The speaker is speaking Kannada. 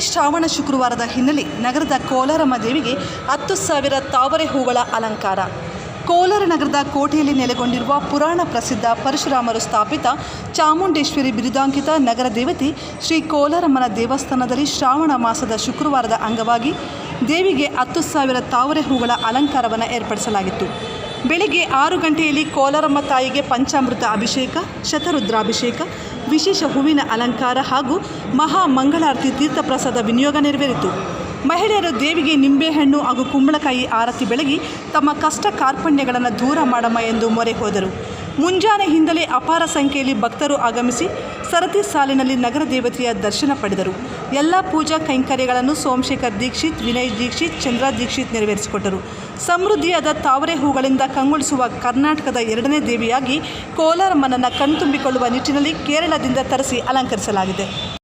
ಶ್ರಾವಣ ಶುಕ್ರವಾರದ ಹಿನ್ನೆಲೆ ನಗರದ ಕೋಲಾರಮ್ಮ ದೇವಿಗೆ ಹತ್ತು ಸಾವಿರ ತಾವರೆ ಹೂಗಳ ಅಲಂಕಾರ. ಕೋಲಾರ ನಗರದ ಕೋಟೆಯಲ್ಲಿ ನೆಲೆಗೊಂಡಿರುವ ಪುರಾಣ ಪ್ರಸಿದ್ಧ ಪರಶುರಾಮರು ಸ್ಥಾಪಿತ ಚಾಮುಂಡೇಶ್ವರಿ ಬಿರುದಾಂಕಿತ ನಗರ ದೇವತೆ ಶ್ರೀ ಕೋಲಾರಮ್ಮನ ದೇವಸ್ಥಾನದಲ್ಲಿ ಶ್ರಾವಣ ಮಾಸದ ಶುಕ್ರವಾರದ ಅಂಗವಾಗಿ ದೇವಿಗೆ ಹತ್ತು ಸಾವಿರ ತಾವರೆ ಹೂಗಳ ಅಲಂಕಾರವನ್ನು ಏರ್ಪಡಿಸಲಾಗಿತ್ತು. ಬೆಳಿಗ್ಗೆ ಆರು ಗಂಟೆಯಲ್ಲಿ ಕೋಲಾರಮ್ಮ ತಾಯಿಗೆ ಪಂಚಾಮೃತ ಅಭಿಷೇಕ, ಶತರುದ್ರಾಭಿಷೇಕ, ವಿಶೇಷ ಹೂವಿನ ಅಲಂಕಾರ ಹಾಗೂ ಮಹಾ ಮಂಗಳಾರತಿ ತೀರ್ಥಪ್ರಸಾದ ವಿನಿಯೋಗ ನೆರವೇರಿತು. ಮಹಿಳೆಯರು ದೇವಿಗೆ ನಿಂಬೆಹಣ್ಣು ಹಾಗೂ ಕುಂಬಳಕಾಯಿ ಆರತಿ ಬೆಳಗಿ ತಮ್ಮ ಕಷ್ಟ ಕಾರ್ಪಣ್ಯಗಳನ್ನು ದೂರ ಮಾಡಮ್ಮ ಎಂದು ಮೊರೆ ಹೋದರು. ಮುಂಜಾನೆಯಿಂದಲೇ ಅಪಾರ ಸಂಖ್ಯೆಯಲ್ಲಿ ಭಕ್ತರು ಆಗಮಿಸಿ ಸರತಿ ಸಾಲಿನಲ್ಲಿ ನಗರ ದೇವತೆಯ ದರ್ಶನ ಪಡೆದರು. ಎಲ್ಲ ಪೂಜಾ ಕೈಂಕರ್ಯಗಳನ್ನು ಸೋಮಶೇಖರ್ ದೀಕ್ಷಿತ್, ವಿನಯ್ ದೀಕ್ಷಿತ್, ಚಂದ್ರ ದೀಕ್ಷಿತ್ ನೆರವೇರಿಸಿಕೊಟ್ಟರು. ಸಮೃದ್ಧಿಯಾದ ತಾವರೆ ಹೂಗಳಿಂದ ಕಂಗೊಳಿಸುವ ಕರ್ನಾಟಕದ ಎರಡನೇ ದೇವಿಯಾಗಿ ಕೋಲಾರಮ್ಮನನ್ನು ಕಣ್ತುಂಬಿಕೊಳ್ಳುವ ನಿಟ್ಟಿನಲ್ಲಿ ಕೇರಳದಿಂದ ತರಿಸಿ ಅಲಂಕರಿಸಲಾಗಿದೆ.